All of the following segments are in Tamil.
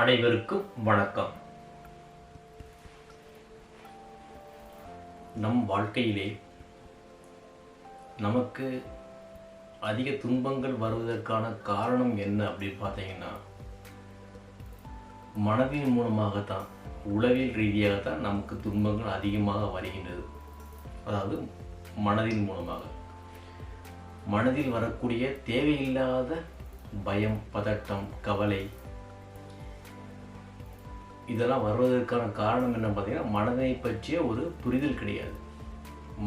அனைவருக்கும் வணக்கம். நம் வாழ்க்கையிலே நமக்கு அதிக துன்பங்கள் வருவதற்கான காரணம் என்ன அப்படின்னு பார்த்தீங்கன்னா மனதின் மூலமாகத்தான் உளவியல் ரீதியாகத்தான் நமக்கு துன்பங்கள் அதிகமாக வருகின்றது. அதாவது மனதின் மூலமாக. மனதில் வரக்கூடிய தேவையில்லாத பயம் பதட்டம் கவலை இதெல்லாம் வருவதற்கான காரணம் என்ன பார்த்தீங்கன்னா மனதை பற்றிய ஒரு புரிதல் கிடையாது.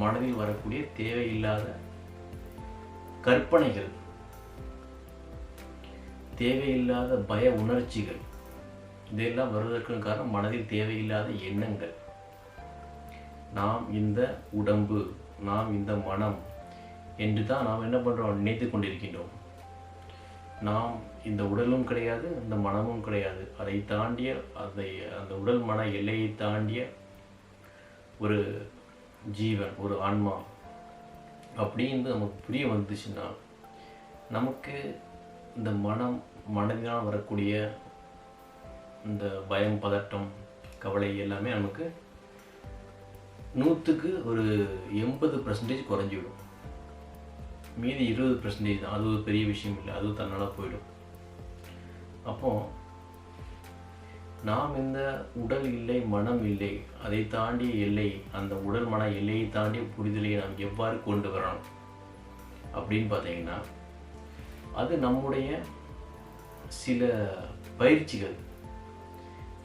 மனதில் வரக்கூடிய தேவையில்லாத கற்பனைகள் தேவையில்லாத பய உணர்ச்சிகள் இதெல்லாம் வருவதற்கான காரணம் மனதில் தேவையில்லாத எண்ணங்கள். நாம் இந்த உடம்பு நாம் இந்த மனம் என்று தான் நாம் என்ன பண்ணுறோம் நினைத்து கொண்டிருக்கின்றோம். நாம் இந்த உடலும் கிடையாது இந்த மனமும் கிடையாது. அதை தாண்டிய அதை அந்த உடல் மன எல்லையை தாண்டிய ஒரு ஜீவன் ஒரு ஆன்மா. அப்படின்னு நமக்கு புரிய வந்துச்சுன்னா நமக்கு இந்த மனம் மனதினால் வரக்கூடிய இந்த பயம் பதட்டம் கவலை எல்லாமே நமக்கு நூற்றுக்கு ஒரு எண்பது பர்சன்டேஜ் குறைஞ்சிவிடும். மீதி இருபது பர்சன்டேஜ் தான். அது ஒரு பெரிய விஷயம் இல்லை. அது தன்னால் போயிடும். அப்போது நாம் இந்த உடல் இல்லை மனம் இல்லை அதை தாண்டிய எல்லை அந்த உடல் மன எல்லையை தாண்டிய புரிதலை நாம் எவ்வாறு கொண்டு வரணும் அப்படின்னு பார்த்தீங்கன்னா அது நம்முடைய சில பயிற்சிகள்.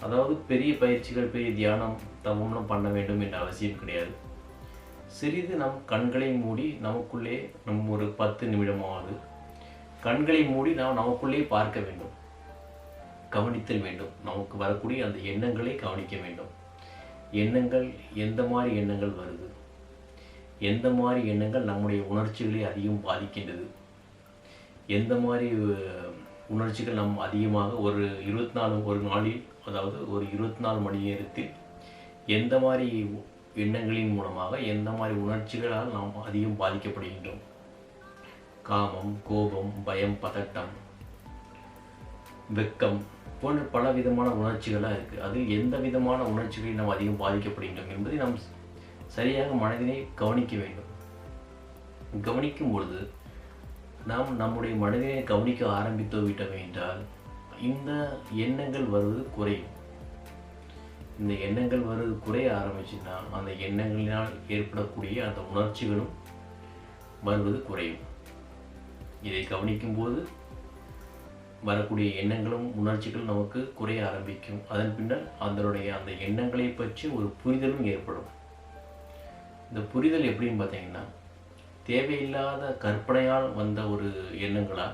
அதாவது பெரிய பயிற்சிகள் பெரிய தியானம் தவம்லாம் பண்ண வேண்டும் என்ற அவசியம் கிடையாது. சிறிது நம் கண்களை மூடி நமக்குள்ளே நம் ஒரு பத்து நிமிடமாவது கண்களை மூடி நாம் நமக்குள்ளே பார்க்க வேண்டும். கவனித்தல் வேண்டும். நமக்கு வரக்கூடிய அந்த எண்ணங்களை கவனிக்க வேண்டும். எண்ணங்கள் எந்த மாதிரி எண்ணங்கள் வருது? எந்த மாதிரி எண்ணங்கள் நம்முடைய உணர்ச்சிகளை அதிகம் பாதிக்கின்றது? எந்த மாதிரி உணர்ச்சிகள் நம் அதிகமாக ஒரு இருபத்தி நாலு ஒரு நாளில் அதாவது ஒரு இருபத்தி நாலு மணி நேரத்தில் எந்த மாதிரி எண்ணங்களின் மூலமாக எந்த மாதிரி உணர்ச்சிகளால் நாம் அதிகம் பாதிக்கப்படுகின்றோம்? காமம் கோபம் பயம் பதட்டம் வெக்கம் போன்ற பல விதமான உணர்ச்சிகளாக இருக்குது அது எந்த விதமான உணர்ச்சிகளில் நாம் அதிகம் பாதிக்கப்படுகின்றோம் என்பதை நாம் சரியாக மனதினை கவனிக்க வேண்டும். கவனிக்கும் பொழுது நாம் நம்முடைய மனதினை கவனிக்க ஆரம்பித்து விட்டோம் என்றால் இந்த எண்ணங்கள் வருவது குறையும். இந்த எண்ணங்கள் வருவது குறைய ஆரம்பிச்சுன்னா அந்த எண்ணங்களினால் ஏற்படக்கூடிய அந்த உணர்ச்சிகளும் வருவது குறையும். இதை கவனிக்கும் போது வரக்கூடிய எண்ணங்களும் உணர்ச்சிகளும் நமக்கு குறைய ஆரம்பிக்கும். அதன் பின்னர் அதனுடைய அந்த எண்ணங்களை பற்றி ஒரு புரிதலும் ஏற்படும். இந்த புரிதல் எப்படின்னு பார்த்தீங்கன்னா தேவையில்லாத கற்பனையால் வந்த ஒரு எண்ணங்களா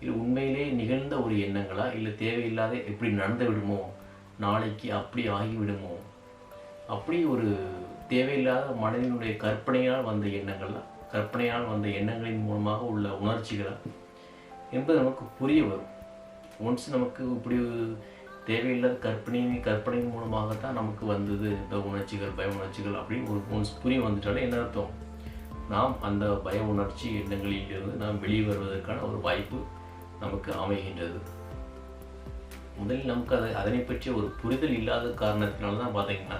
இல்லை உண்மையிலே நிகழ்ந்த ஒரு எண்ணங்களா இல்லை தேவையில்லாத எப்படி நடந்து விடுமோ நாளைக்கு அப்படி ஆகிவிடுமோ? அப்படி ஒரு தேவையில்லாத மனதினுடைய கற்பனையால் வந்த எண்ணங்கள்லாம் கற்பனையால் வந்த எண்ணங்களின் மூலமாக உள்ள உணர்ச்சிகளா என்பது நமக்கு புரிய வரும். ஒன்ஸ் நமக்கு இப்படி தேவையில்லாத கற்பனை கற்பனையின் மூலமாக தான் நமக்கு வந்தது இந்த உணர்ச்சிகள் பய உணர்ச்சிகள் அப்படின்னு ஒரு ஒன்ஸ் புரிய வந்துட்டாலே என்ன அர்த்தம்? நாம் அந்த பய உணர்ச்சி எண்ணங்களிலிருந்து நாம் வெளியே வருவதற்கான ஒரு வாய்ப்பு நமக்கு அமைகின்றது. முதலில் நமக்கு அதை அதனை பற்றி ஒரு புரிதல் இல்லாத காரணத்தினால தான் பார்த்தீங்கன்னா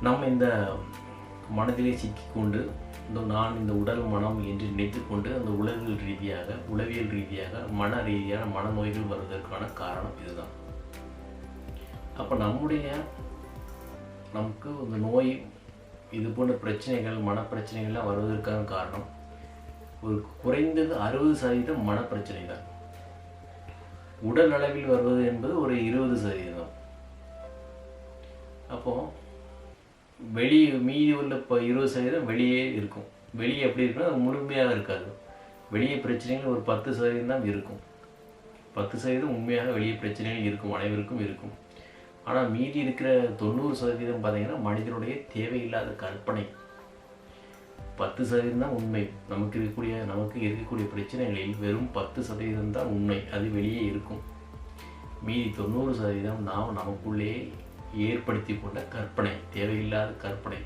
நம்ம இந்த மனதிலே சிக்கிக்கொண்டு இந்த நான் இந்த உடல் மனம் என்று நினைத்துக்கொண்டு அந்த உளவியல் ரீதியாக உளவியல் ரீதியாக மன ரீதியான மனநோய்கள் வருவதற்கான காரணம் இதுதான். அப்போ நம்முடைய நமக்கு இந்த நோய் இது போன்ற பிரச்சனைகள் மனப்பிரச்சனைகள்லாம் வருவதற்கான காரணம் ஒரு குறைந்தது அறுபது சதவீதம் மனப்பிரச்சனை தான் உடல் அளவில் வருவது என்பது ஒரு இருபது சதவீதம். அப்போ வெளியே மீதி உள்ள இப்போ இருபது சதவீதம் வெளியே இருக்கும். வெளியே எப்படி இருக்குன்னா அது முழுமையாக இருக்காது. வெளியே பிரச்சனைகள் ஒரு பத்து சதவீதம் தான் இருக்கும். பத்து சதவீதம் உண்மையாக வெளியே பிரச்சனைகள் இருக்கும் அனைவருக்கும் இருக்கும். ஆனால் மீதி இருக்கிற தொண்ணூறு சதவீதம் பார்த்தீங்கன்னா மனிதனுடைய தேவையில்லாத கற்பனை. பத்து சதவீதம் தான் உண்மை. நமக்கு இருக்கக்கூடிய நமக்கு இருக்கக்கூடிய பிரச்சனைகளில் வெறும் பத்து சதவீதம் தான் உண்மை. அது வெளியே இருக்கும். மீதி தொண்ணூறு சதவீதம் நாம் நமக்குள்ளே ஏற்படுத்தி கொண்ட கற்பனை தேவையில்லாத கற்பனை.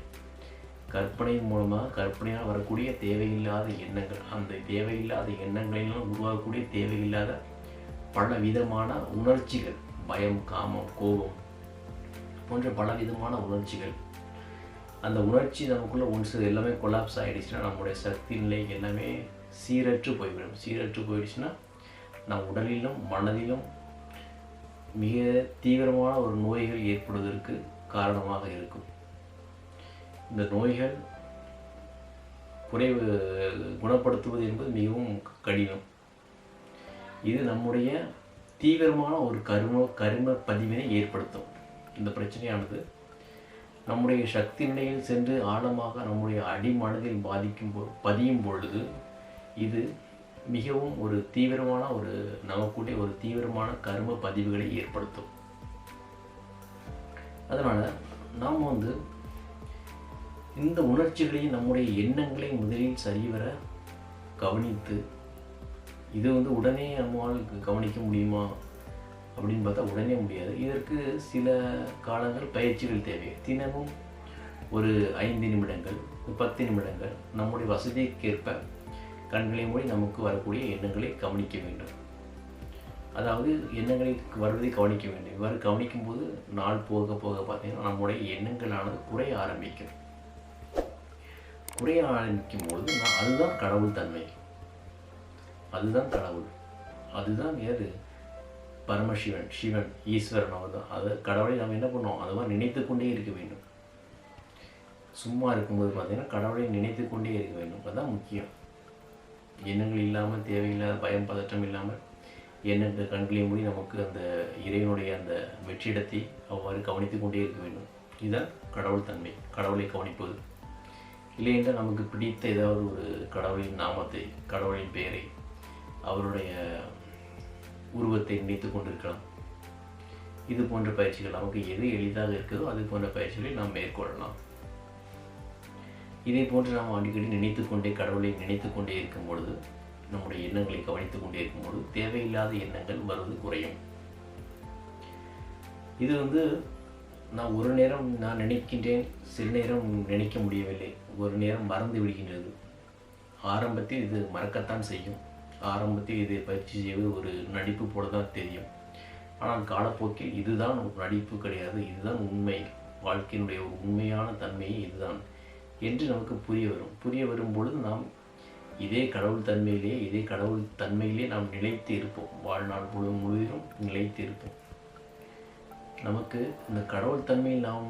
கற்பனையின் மூலமாக கற்பனையால் வரக்கூடிய தேவையில்லாத எண்ணங்கள். அந்த தேவையில்லாத எண்ணங்களினால் உருவாகக்கூடிய தேவையில்லாத பல விதமான உணர்ச்சிகள். பயம் காமம் கோபம் போன்ற பல விதமான உணர்ச்சிகள். அந்த உணர்ச்சி நமக்குள்ளே ஒன்ஸ் எல்லாமே கொலாப்ஸ் ஆகிடுச்சுன்னா நம்முடைய சக்தி நிலை எல்லாமே சீரற்று போய்விடும். சீரற்று போயிடுச்சுன்னா நம் உடலிலும் மனதிலும் மிக தீவிரமான ஒரு நோய்கள் ஏற்படுவதற்கு காரணமாக இருக்கும். இந்த நோய்கள் குறைவு குணப்படுத்துவது என்பது மிகவும் கடினம். இது நம்முடைய தீவிரமான ஒரு கரும கரும பதிவினை ஏற்படுத்தும். இந்த பிரச்சனையானது நம்முடைய சக்தி நிலையில் சென்று ஆழமாக நம்முடைய அடிமனதில் பாதிக்கும் போ பதியும் பொழுது இது மிகவும் ஒரு தீவிரமான ஒரு நமக்குடைய ஒரு தீவிரமான கரும பதிவுகளை ஏற்படுத்தும். அதனால் நாம் வந்து இந்த உணர்ச்சிகளையும் நம்முடைய எண்ணங்களை முதலில் சரிவர கவனித்து இது வந்து உடனே நம்மால் கவனிக்க முடியுமா? அப்படின்னு பார்த்தா உடனே முடியாது. இதற்கு சில காலங்கள் பயிற்சிகள் தேவை. தினமும் ஒரு ஐந்து நிமிடங்கள் பத்து நிமிடங்கள் நம்முடைய வசதிக்கேற்ப கண்களை மூடி நமக்கு வரக்கூடிய எண்ணங்களை கவனிக்க வேண்டும். அதாவது எண்ணங்களை வருவதை கவனிக்க வேண்டும். இவ்வாறு கவனிக்கும் போது நாள் போக போக பார்த்தீங்கன்னா நம்முடைய எண்ணங்களானது குறைய ஆரம்பிக்கும். குறைய ஆரம்பிக்கும் பொழுது நான் அதுதான் கடவுள் தன்மை. அதுதான் கடவுள். அதுதான் ஏது பரமசிவன் சிவன் ஈஸ்வரன் அவர் தான் அதை கடவுளை நாம் என்ன பண்ணுவோம்? அது மாதிரி நினைத்து கொண்டே இருக்க வேண்டும். சும்மா இருக்கும்போது பார்த்தீங்கன்னா கடவுளை நினைத்து கொண்டே இருக்க வேண்டும். அதுதான் முக்கியம். எண்ணங்கள் இல்லாமல் தேவையில்லாத பயம் பதற்றம் இல்லாமல் எண்ணங்கள் கண்களை மூடி நமக்கு அந்த இறைவனுடைய அந்த வெற்றிடத்தை அவ்வாறு கவனித்து கொண்டே இருக்க வேண்டும். இதுதான் கடவுள் தன்மை. கடவுளை கவனிப்பது. இல்லை என்றால் நமக்கு பிடித்த ஏதாவது ஒரு கடவுளின் நாமத்தை கடவுளின் பெயரை அவருடைய உருவத்தை நினைத்து கொண்டிருக்கலாம். இது போன்ற பயிற்சிகள் நமக்கு எது எளிதாக இருக்குதோ அது போன்ற பயிற்சிகளை நாம் மேற்கொள்ளலாம். இதே போன்று நாம் அடிக்கடி நினைத்து கொண்டே கடவுளை நினைத்து கொண்டே இருக்கும் பொழுது நம்முடைய எண்ணங்களை கவனித்துக் கொண்டே இருக்கும் பொழுது தேவையில்லாத எண்ணங்கள் வருவது குறையும். இது வந்து நான் ஒரு நேரம் நான் நினைக்கின்றேன் சில நேரம் நினைக்க முடியவில்லை. ஒரு நேரம் மறந்து விடுகின்றது. ஆரம்பத்தில் இது மறக்கத்தான் செய்யும். ஆரம்பத்தில் இதை பயிற்சி செய்வது ஒரு நடிப்பு போல தான் தெரியும். ஆனால் காலப்போக்கில் இதுதான் ஒரு நடிப்பு கிடையாது. இதுதான் உண்மை. வாழ்க்கையினுடைய ஒரு உண்மையான தன்மையை இதுதான் என்று நமக்கு புரிய வரும். புரிய வரும் பொழுது நாம் இதே கடவுள் தன்மையிலே இதே கடவுள் தன்மையிலே நாம் நிலைத்து இருப்போம். வாழ்நாள் முழு முழுவதும் நிலைத்து இருப்போம். நமக்கு இந்த கடவுள் தன்மையில் நாம்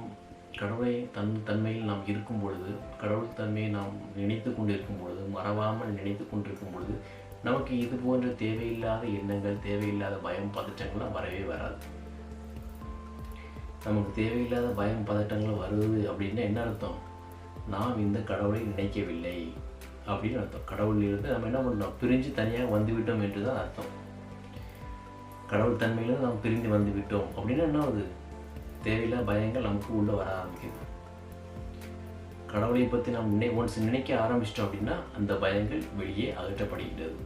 கடவுளை தன் தன்மையில் நாம் இருக்கும் பொழுது கடவுள் தன்மையை நாம் நினைத்து கொண்டிருக்கும் பொழுது மறவாமல் நினைத்து கொண்டிருக்கும் பொழுது நமக்கு இது போன்ற தேவையில்லாத எண்ணங்கள் தேவையில்லாத பயம் பதற்றங்கள்லாம் வரவே வராது. நமக்கு தேவையில்லாத பயம் பதட்டங்கள் வருது அப்படின்னா என்ன அர்த்தம்? நாம் இந்த கடவுளை நினைக்கவில்லை அப்படின்னு அர்த்தம். கடவுளிலிருந்து நம்ம என்ன பண்ணோம் பிரிஞ்சு தனியாக வந்துவிட்டோம் என்று தான் அர்த்தம். கடவுள் தன்மையிலிருந்து நாம் பிரிந்து வந்து விட்டோம் அப்படின்னா என்ன ஆகுது? தேவையில்லாத பயங்கள் நமக்கு உள்ளே வர ஆரம்பிக்குது. கடவுளை பற்றி நாம் நினை ஒன்ஸ் நினைக்க ஆரம்பிச்சிட்டோம் அப்படின்னா அந்த பயங்கள் வெளியே அகற்றப்படுகின்றது.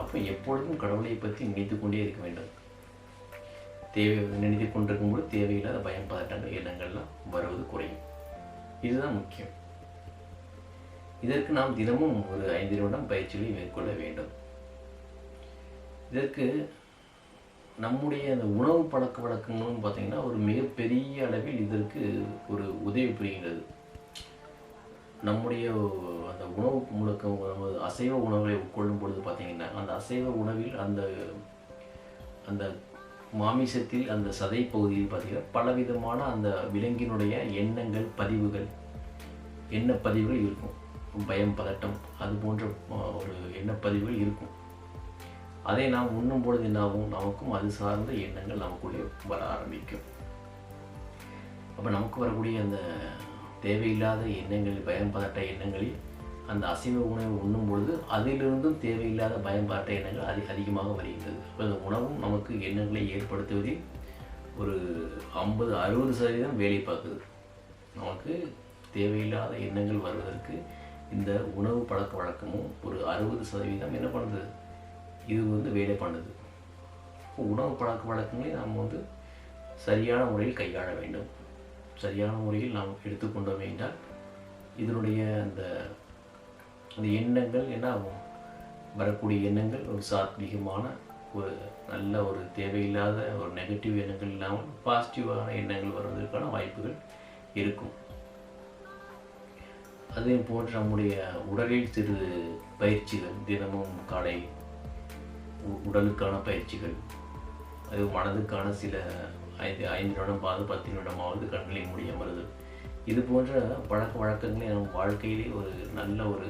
அப்போ எப்பொழுதும் கடவுளை பற்றி நினைத்து கொண்டே இருக்க வேண்டும். தேவை நினைத்து கொண்டிருக்கும்போது தேவையில்லாத பயம் பதட்டங்கள் எண்ணங்கள்லாம் வருவது குறையும். இதுதான் முக்கியம். இதற்கு நாம் தினமும் ஒரு ஐந்து நிமிடம் பயிற்சிகளை மேற்கொள்ள வேண்டும். இதற்கு நம்முடைய அந்த உணவு பழக்க வழக்கங்களும் பார்த்தீங்கன்னா ஒரு மிகப்பெரிய அளவில் இதற்கு ஒரு உதவி புரிகின்றது. நம்முடைய அந்த உணவு முழுக்கம் நம்ம அசைவ உணவுகளை உட்கொள்ளும் பொழுது பார்த்தீங்கன்னா அந்த அசைவ உணவில் அந்த அந்த மாமிசத்தில் அந்த சதை பகுதியில் பார்த்தீங்கன்னா பலவிதமான அந்த விலங்கினுடைய எண்ணங்கள் பதிவுகள் எண்ண பதிவுகள் இருக்கும். பயம் பதட்டம் அது போன்ற ஒரு எண்ணப்பதிவுகள் இருக்கும். அதை நாம் உண்ணும் பொழுது என்னாகும் நமக்கும் அது சார்ந்த எண்ணங்கள் நமக்குள்ளே வர ஆரம்பிக்கும். அப்போ நமக்கு வரக்கூடிய அந்த தேவையில்லாத எண்ணங்களில் பயம் பதட்ட எண்ணங்களில் அந்த அசைவ உணவை உண்ணும் பொழுது அதிலிருந்தும் தேவையில்லாத பயம் பதட்ட எண்ணங்கள் அதிக அதிகமாக வருகின்றது. அந்த உணவும் நமக்கு எண்ணங்களை ஏற்படுத்துவதில் ஒரு ஐம்பது அறுபது சதவீதம் வேலை பார்க்குது. நமக்கு தேவையில்லாத எண்ணங்கள் வருவதற்கு இந்த உணவு பழக்க வழக்கமும் ஒரு அறுபது சதவீதம் என்ன பண்ணுது? இது வந்து வேலை பண்ணுது. உணவு பழக்க வழக்கங்களை நாம் வந்து சரியான முறையில் கையாள வேண்டும். சரியான முறையில் நாம் எடுத்துக்கொண்டோமே என்றால் இதனுடைய அந்த அந்த எண்ணங்கள் என்ன ஆகும் வரக்கூடிய எண்ணங்கள் ஒரு சாத்வீகமான ஒரு நல்ல ஒரு தேவையில்லாத ஒரு நெகட்டிவ் எண்ணங்கள் இல்லாமல் பாசிட்டிவான எண்ணங்கள் வருவதற்கான வாய்ப்புகள் இருக்கும். அதே போன்று நம்முடைய உடலில் சிறு பயிற்சிகள் தினமும் காலை உ- உடலுக்கான பயிற்சிகள் அது மனதுக்கான சில ஐந்து ஐந்து நிமிடமாவது பத்து நிமிடமாவது கண்களை மூடி அமருது. இது போன்ற பழக்க வழக்கங்களை நம் வாழ்க்கையிலே ஒரு நல்ல ஒரு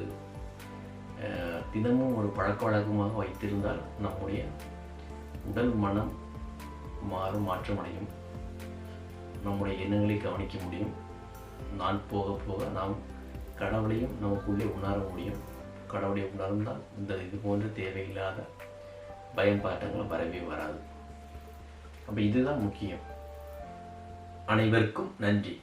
தினமும் ஒரு பழக்க வழக்கமாக வைத்திருந்தால் நம்முடைய உடல் மனம் மாறும் மாற்றமடையும். நம்முடைய எண்ணங்களை கவனிக்க முடியும். நான் போக போக நாம் கடவுளையும் நமக்குள்ளே உணர முடியும். கடவுளை உணர்ந்தால் இந்த இது போன்ற தேவையில்லாத பயன்பாட்டங்கள் வரவே வராது. அப்போ இதுதான் முக்கியம். அனைவருக்கும் நன்றி.